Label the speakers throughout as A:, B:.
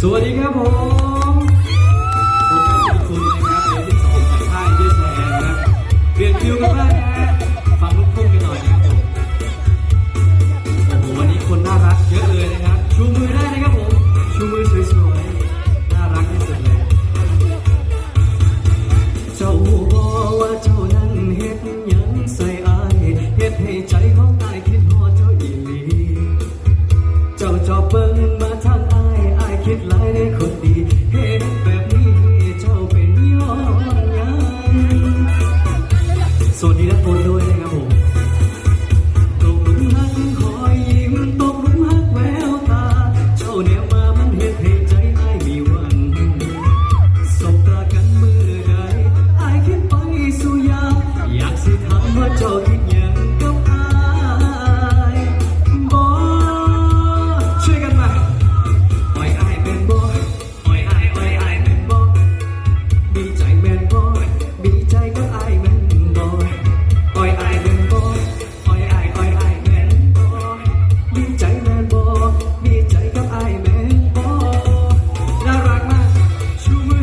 A: สวัสดีครับผมผมเป็นคุณนะครับเดือนที่สองจากค่ายเยสแอนนะเปลี่ยนคิวกันบ้าง melody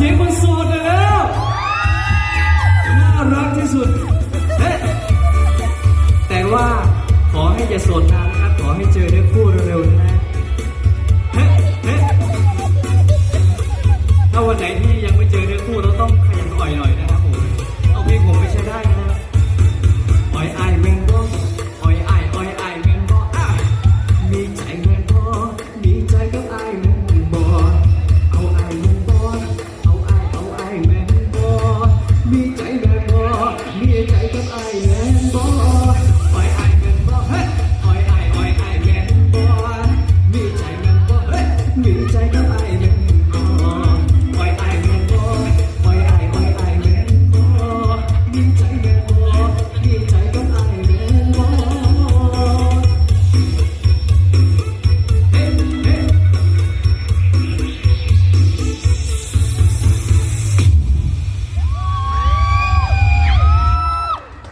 A: เสียงคนโสดเลยแล้วน่ารักที่สุดเฮ้แต่ว่าขอให้อย่าโสดนานนะครับ ขอให้เจอได้คู่เร็วๆนะถ้าวันไหนที่ยังไม่เจอ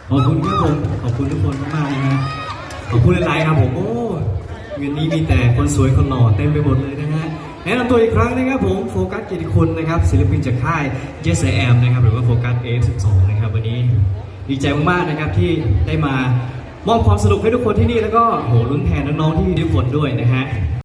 A: ขอบคุณทุกคนขอบคุณทุกคนมากๆนะฮะขอบคุณหลายๆครับผมโอ้เงินนี้มีแต่คนสวยคนหล่อเต็มไปหมดเลยนะฮะแนะนำตัวอีกครั้งนะครับผมโฟกัสเกียรติคุณนะครับศิลปินจากค่าย Yes I Am นะครับหรือว่าโฟกัส A12 นะครับวันนี้ดีใจมากๆนะครับที่ได้มามอบความสนุกให้ทุกคนที่นี่แล้วก็โหลุ้นแทนน้องๆที่มีผลด้วยนะฮะ